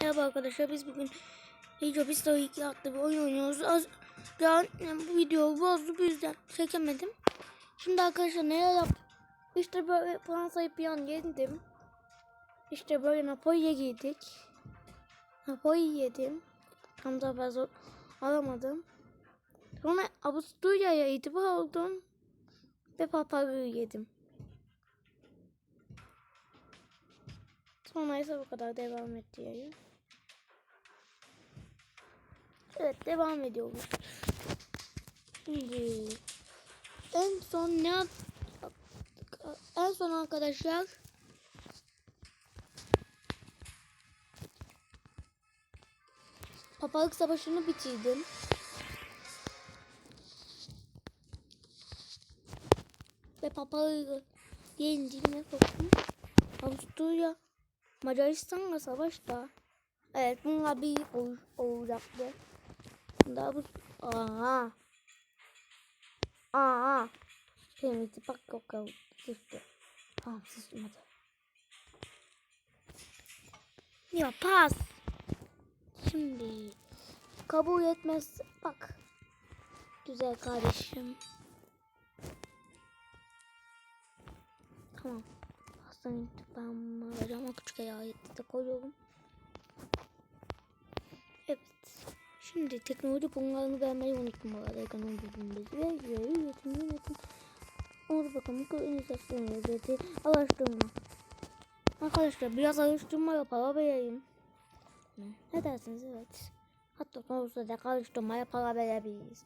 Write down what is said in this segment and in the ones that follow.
Merhaba arkadaşlar biz bugün of History 2 adlı bir oyun oynuyoruz. Az yani bu videoyu bozdu bu yüzden çekemedim. Şimdi arkadaşlar neler yaptık? İşte böyle Fransa'yı bir an yedim. İşte böyle Napoli'ye gittik. Napoli yedim. Tam da fazla alamadım. Sonra Avusturya'ya itibar oldum. Ve papağı yedim. Sonra ise bu kadar devam et diyeyim. Evet devam ediyoruz. Şimdi en son ne yap- en son arkadaşlar Papalık Savaşı'nı bitirdim. Ve papalığı yendiğine bakın. Avusturya Macaristan'la savaşta. Evet bunlar bir ol, olacaktı. Daha bu... Aha. Aha. İtibak yok ya. Sıçtı. Tamam sıçmadı. Ya pas. Şimdi kabul etmez. Bak. Güzel kardeşim. Tamam. Hastanın intikamımı alacağım ama küçük ayette de koyuyorum. Şimdi teknoloji konularını vermeyi unuttum bu arada ekonomi bölümünde. Ve yeri üretim yönetim. Orada bakalım kolonizasyon lezzeti araştırma. Arkadaşlar biraz araştırma yapalım vereyim. Ne? ne dersiniz evet. Hatta sonrasında da karıştırmaya para verebiliriz.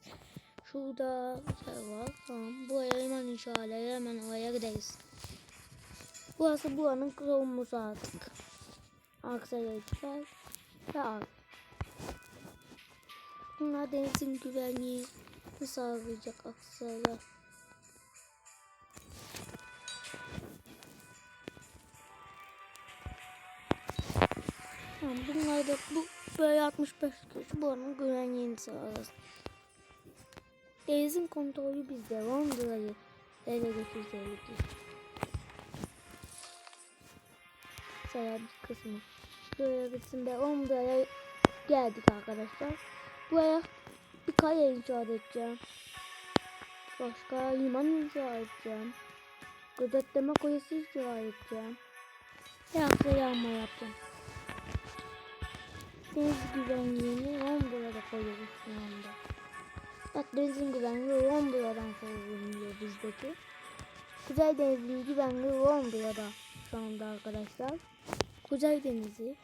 Şurada şey var. Tamam. Buraya hemen inşallah hemen oraya gideriz. Burası buranın savunması artık. Aksaray'da ve Ak. Bunlar denizin güvenliğini sağlayacak Aksaray'a. Tamam, bunlar da bu böyle 65 kişi buranın güvenliğini sağlar. Denizin kontrolü bizde. Londra'yı ele geçireceğiz. Mesela bir kısmı. Böyle kısımda Londra'ya geldik arkadaşlar. Buraya bir kale inşa edeceğim. Başka liman inşa edeceğim. Gözetleme kulesi inşa edeceğim. Yağsa yağma yapacağım. Deniz güvenliğini Londra'da koyuyoruz şu anda. Bak denizin güvenliği Londra'dan soruluyor bizdeki. Kuzey Deniz'in güvenliği Londra'da şu anda arkadaşlar. Kuzey Denizi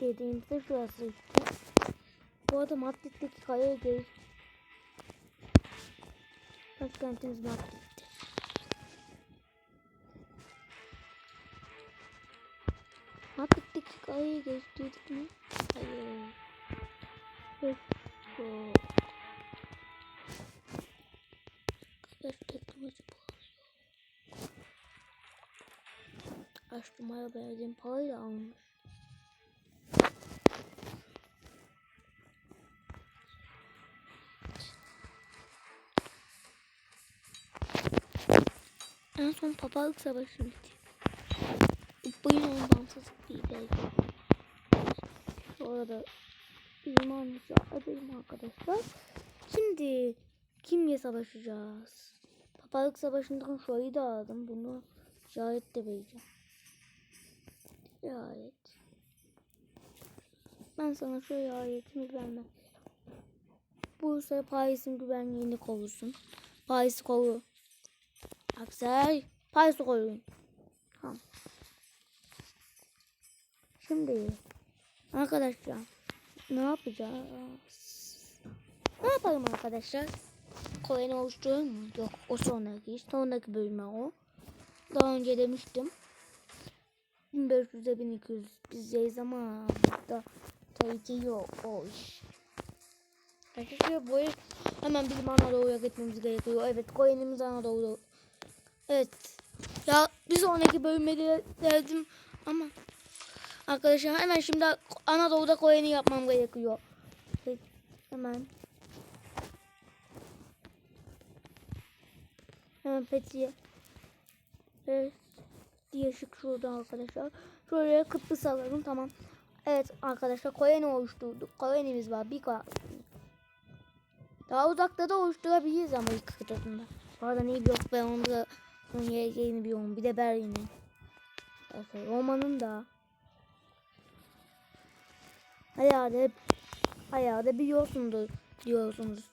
dediğimizde şurası. Bu arada Madrid'deki kaleye geç. Başkentimiz Madrid'dir. Madrid'deki kaleye geçtik mi? Hayır. Yok. Arkadaş teknoloji bu. Açtırmaya verdiğim parayı da almış. Son papalık savaşı bitti. Bu onun bağımsızlık değil belki. Sonra da liman inşa edelim arkadaşlar. Şimdi kimle savaşacağız? Papalık savaşından şurayı da aldım. Bunu işaret de vereceğim. İşaret. Ben sana şu işaretimi vermem. Bursa Paris'in güvenliğini korusun. Paris'i koru. Aksel. Paris'i koruyun. Tamam. Şimdi arkadaşlar ne yapacağız? Ne yapalım arkadaşlar? Koloni oluşturur mu? Yok o sonraki. Sonraki bölüme o. Daha önce demiştim. 1500'e 1200 bizdeyiz ama da tabii ki yok o iş. Arkadaşlar bu hemen bizim Anadolu'ya gitmemiz gerekiyor. Evet Kore'nimiz Anadolu. Evet. Ya bir sonraki bölüme geldim ama arkadaşlar hemen şimdi Anadolu'da Kore'ni yapmam gerekiyor. Hemen. Hemen Fethiye. Evet. Diye şık şurada arkadaşlar. Şöyle Kıbrıs alalım tamam. Evet arkadaşlar koloni oluşturduk. Kolonimiz var. Bir kol- Daha uzakta da oluşturabiliriz ama ilk kıtasında. Bu arada New York ve onda onun geleceğini biliyorum. Bir de Berlin'in. Evet, Roma'nın da. Herhalde herhalde biliyorsundur diyorsunuz.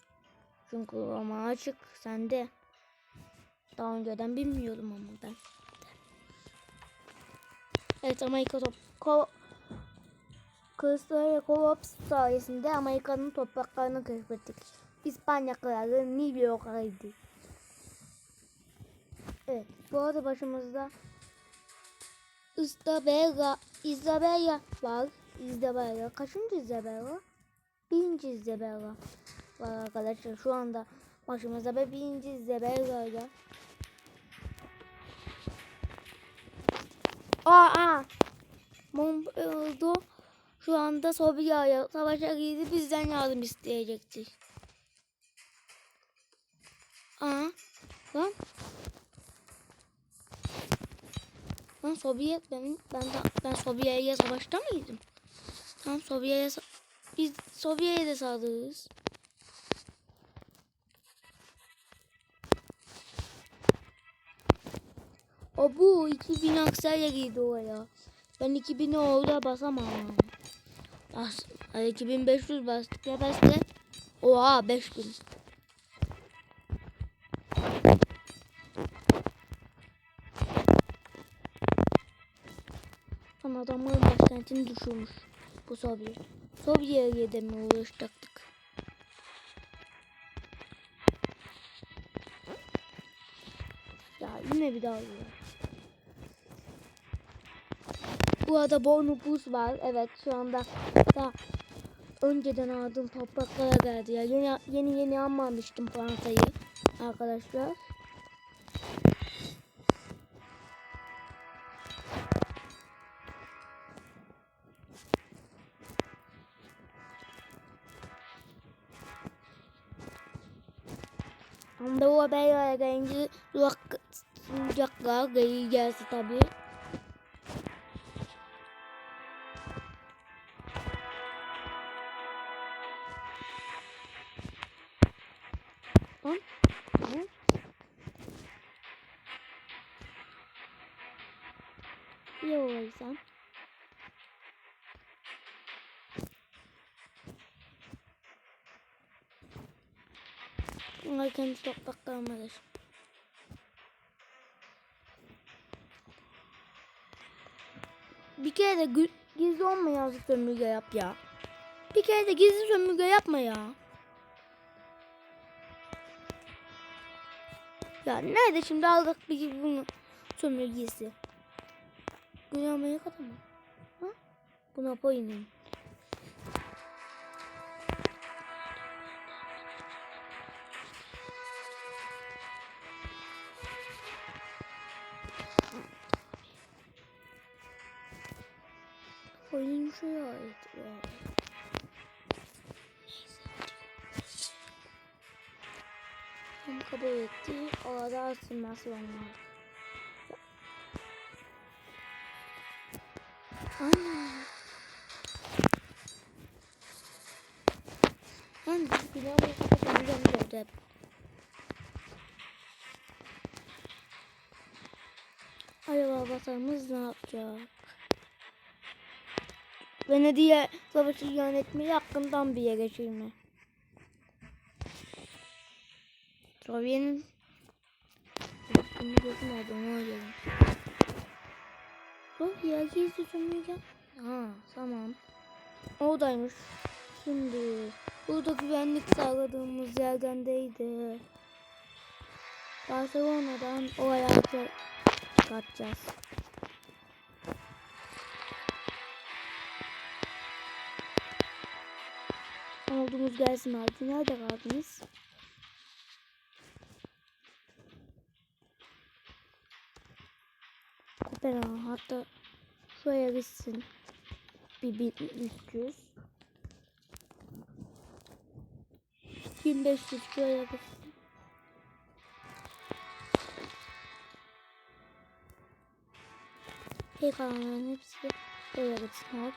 Çünkü Roma açık sende. Daha önceden bilmiyordum ama ben. Evet Amerika top ko Kılıçdaroğlu Kolops sayesinde Amerika'nın topraklarını keşfettik. İspanya kralı New York'aydı. Evet bu arada başımızda Isabella, Isabella var. Isabella. Kaçıncı Isabella? Birinci Isabella var arkadaşlar. Şu anda başımızda ve birinci Isabella ile. Aa, aa. Montpellier şu anda Sovya'ya savaşa girdi bizden yardım isteyecektir. Aa, lan. Lan Sovyet benim ben ben Sovyet'e savaşta mıydım? Tamam Sovyet'e biz Sovyet'e de saldırırız. O bu 2000 aksayla girdi oraya. Ben 2000'i orada basamam. Bas, ay, 2500 bastık ya bastı. Oha 5000. Ama adamların başkentini düşürmüş. Bu Sovyet. Sovyet'e de mi? Ya yine bir daha oluyor. Bu arada bonus var. Evet şu anda da önceden aldığım topraklara geldi ya. Yeni yeni, yeni almamıştım Fransa'yı arkadaşlar. Ama o haberlere gelince durak sıcaklar geleceğiz tabii. Bunlar kendi topraklarımdadır. Bir kere de gizli olmayan sömürge yap ya. Bir kere de gizli sömürge yapma ya. Ya nerede şimdi aldık bir bunu sömürgesi? Güney Amerika'da mı? Ha? Bu Napoli'nin. Şuraya ait. Tam kabul etti. Orada asılması var. Ana. Ben gördü hep. Acaba vatanımız ne yapacak? Venedik'e savaşı yönetmeyi hakkından bir yere geçirme. Sovyet'in Bunu gözüm oldu ona göre. Sofya gizli sömürge. Ha tamam. Oradaymış. Şimdi burada güvenlik sağladığımız yerden değildi. Barcelona'dan o hayatı çıkartacağız. Olduğumuz gelsin abi. Nerede kaldınız? Kopenhag hatta şuraya gitsin. Bir, bir 300. 1500 şuraya gitsin. Hey kalanların hepsi de şuraya gitsin abi.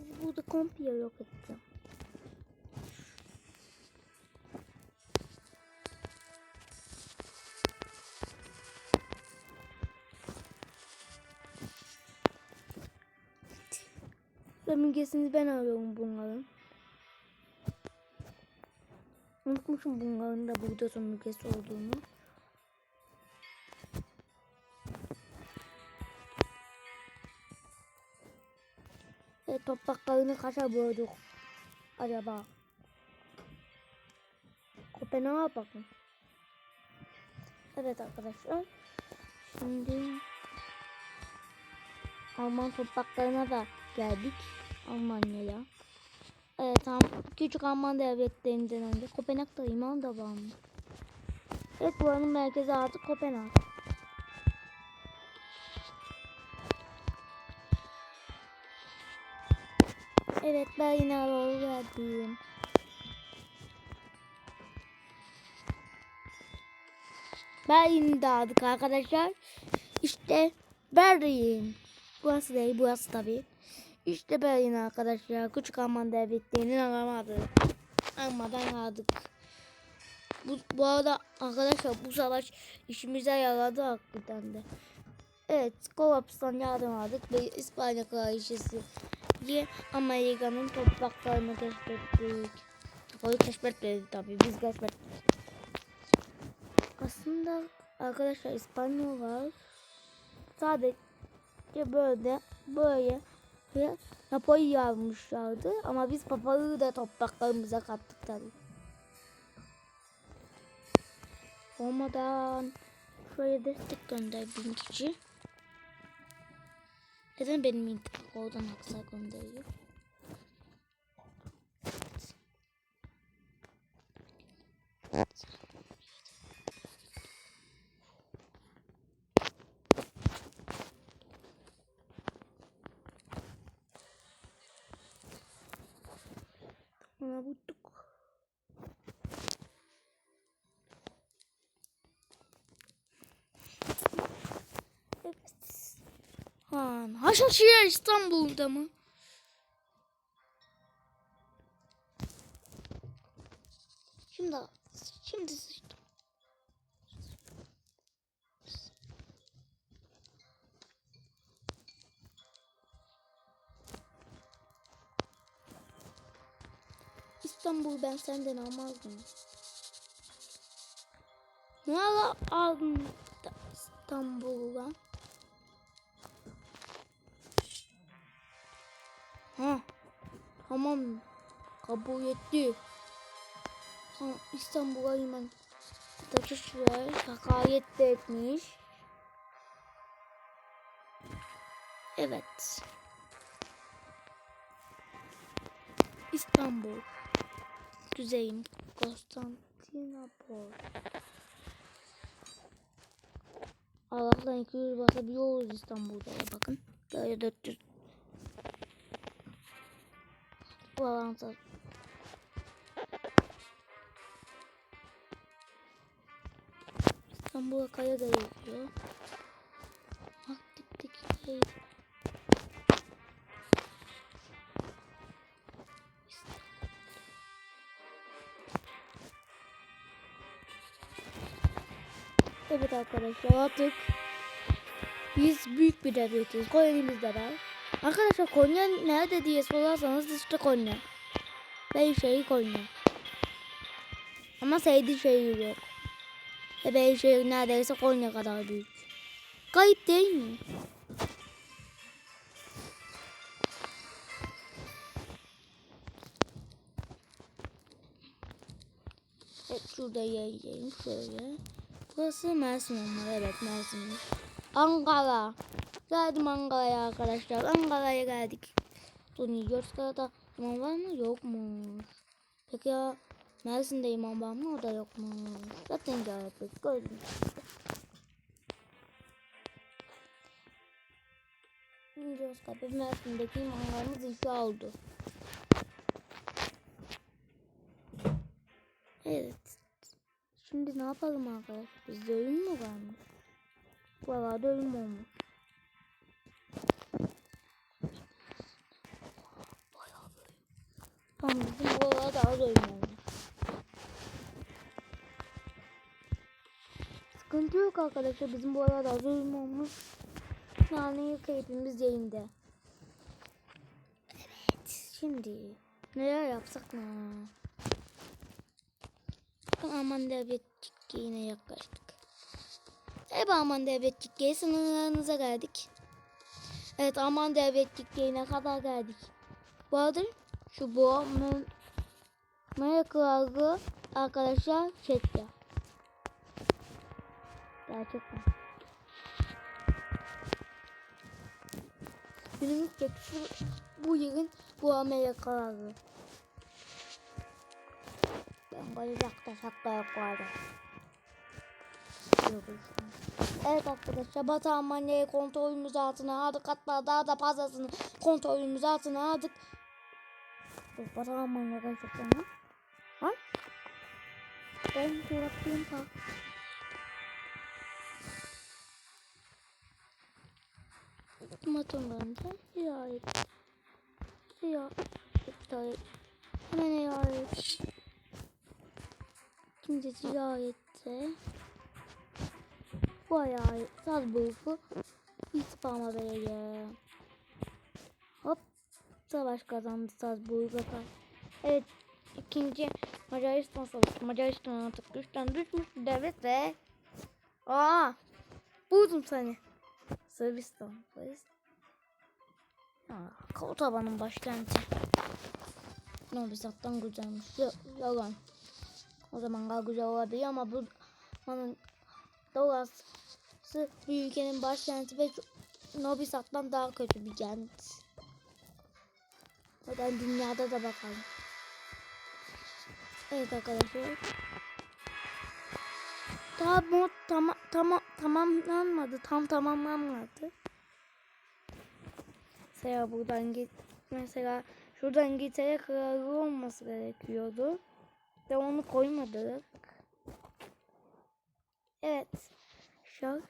Sizi burada komple yok edeceğim. Sömürgesini ben arıyorum bunların. Unutmuşum bunların da burada sömürgesi olduğunu. Topraklarını kaça böldük acaba? Kopenhag'a bakın. Evet arkadaşlar. Şimdi Alman topraklarına da geldik. Almanya'ya. Evet tam küçük Alman devletlerinden önce Kopenhag'da liman da varmış. Evet buranın merkezi artık Kopenhag. Evet ben yine doğru geldim. Berlin'i dağıdık arkadaşlar. İşte Berlin. Burası değil burası tabi. İşte Berlin arkadaşlar. Küçük Alman devletlerinin alamadı. Almadan aldık. Bu, bu arada arkadaşlar bu savaş işimize yaradı hakikaten de. Evet, Kolaps'tan yardım aldık ve İspanya kraliçesi diye Amerika'nın topraklarını keşfettik. Onu keşfetmedi tabii, biz keşfettik. Aslında arkadaşlar İspanyollar sadece böyle böyle ve Napoli yazmışlardı ama biz papalığı da topraklarımıza kattık tabii. Olmadan şöyle destek gönder bin kişi. Neden benim intikam oradan haksar gönderiyor? Ona bulduk. Evet. Haşhaşiyer İstanbul'da mı? Şimdi şimdi sıçtım. İstanbul ben senden almazdım. Ne ala aldın da İstanbul'dan? Tamam. Kabul etti. İstanbul'a hemen kaçış ver. Hakaret de etmiş. Evet. İstanbul. Güzeyim. Konstantinopol. Allah'tan 200 basabiliyoruz İstanbul'da bakın. Böyle 400 avantaj. İstanbul'a kaya da yazıyor. Aktif'teki şey. Evet arkadaşlar artık biz büyük bir devletiz. Da var. Arkadaşlar Konya nerede diye sorarsanız işte Konya. Beyşehir Konya. Ama Seydi şehir yok. Ve Beyşehir neredeyse Konya kadar büyük. Kayıp değil mi? Evet şurada yayayım şöyle. Burası Mersin olmalı. Evet Mersin. Ankara. Geldim Ankara'ya arkadaşlar. Ankara'ya geldik. Sony Yozgat'ta imam var mı? Yokmuş. Peki ya Mersin'de imam var mı? O da yokmuş. Zaten geldik. Gördüm. Yozgat ve Mersin'deki imamlarımız inşa oldu. Evet. Şimdi ne yapalım arkadaşlar? Bizde ölüm mü varmış? Buralarda ölüm olmuş. Ama bizim buralarda az oyun oynuyor. Sıkıntı yok arkadaşlar. Bizim bu arada az olmuş. Yani keyfimiz yerinde. Evet. Şimdi neler yapsak ne? Aman devletçik yine yaklaştık. Evet aman devletçik sınırlarınıza geldik. Evet aman devletçik ne kadar geldik. Bu arada şu Maya Krallığı arkadaşlar chatte. Gerçekten. Günümüz çekişi bu yılın bu Amerikalı. Ben bayılacakta şaka yok vardı. Evet arkadaşlar Batı Almanya'yı kontrolümüz altına aldık. Hatta daha da fazlasını kontrolümüz altına aldık. Batı Almanya gerçekten mi? Ha? Ben coğrafyayım ha. Matematikten ziyaret. Ziyaret. Hemen ziyaret. Şimdi ziyarette. Bu ayağı Salzburg'u İspanya vereceğim. Hop. Savaş kazandı karşı. Evet. ikinci Macaristan savaşı. Macaristan artık güçten düşmüş bir devlet ve Aa! Buldum seni. Sırbistan. Ya, Kotaban'ın başkenti. Novi Sad'dan güzelmiş. Ya, yalan. O zaman daha güzel olabilir ama bu onun Doğası bir ülkenin başkenti ve Novi Sad'dan daha kötü bir kent. Neden dünyada da bakalım. Evet arkadaşlar. Daha mod tamam tamam tamamlanmadı. Tam tamamlanmadı. Mesela buradan git mesela şuradan giteye kralı olması gerekiyordu. Ve onu koymadık. Evet. Şu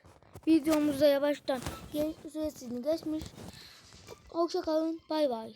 videomuzda yavaştan genç süresini geçmiş. Hoşça kalın. Bay bay.